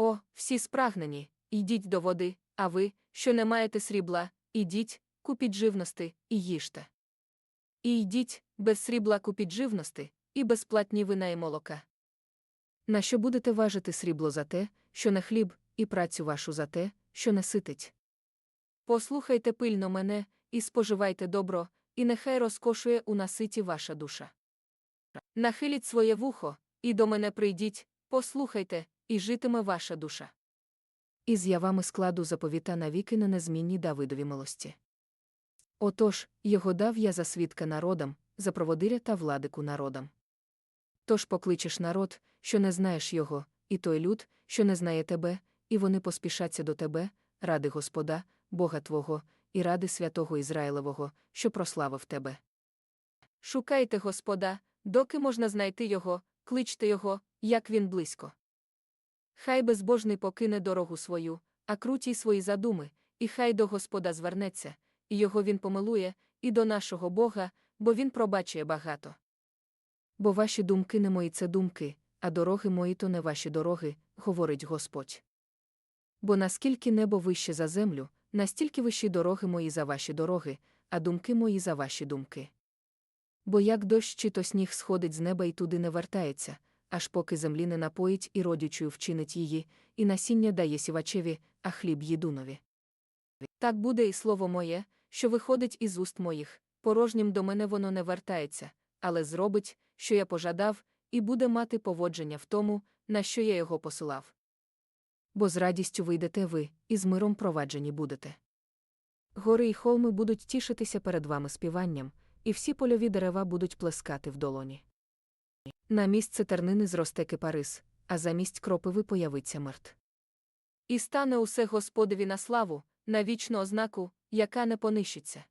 О, всі спрагнені, йдіть до води, а ви, що не маєте срібла, ідіть, купіть живності і їжте. І йдіть, без срібла купіть живності, і безплатні вина і молока. На що будете важити срібло за те, що не хліб, і працю вашу за те, що не ситить? Послухайте пильно мене, і споживайте добро, і нехай розкошує у наситі ваша душа. Нахиліть своє вухо, і до мене прийдіть, послухайте, і житиме ваша душа. І з я вами складу заповіта навіки на незмінні Давидові милості. Отож, його дав я за свідка народам, за проводиря та владику народам. Тож покличеш народ, що не знаєш його, і той люд, що не знає тебе, і вони поспішаться до тебе, ради Господа, Бога Твого, і ради святого Ізраїлевого, що прославив тебе. Шукайте Господа, доки можна знайти його, кличте його, як він близько. Хай безбожний покине дорогу свою, а крутій свої задуми, і хай до Господа звернеться, і його він помилує, і до нашого Бога, бо він пробачує багато. Бо ваші думки не мої це думки, а дороги мої то не ваші дороги, говорить Господь. Бо наскільки небо вище за землю, настільки вищі дороги мої за ваші дороги, а думки мої за ваші думки. Бо як дощ чи то сніг сходить з неба і туди не вертається, аж поки землі не напоїть і родючою вчинить її, і насіння дає сівачеві, а хліб їдунові. Так буде і слово моє, що виходить із уст моїх, порожнім до мене воно не вертається, але зробить, що я пожадав, і буде мати поводження в тому, на що я його посилав. Бо з радістю вийдете ви, і з миром проваджені будете. Гори й холми будуть тішитися перед вами співанням, і всі польові дерева будуть плескати в долоні. На місце тернини зросте кипарис, а замість кропиви появиться мирт. І стане усе Господові на славу, на вічну ознаку, яка не понищиться.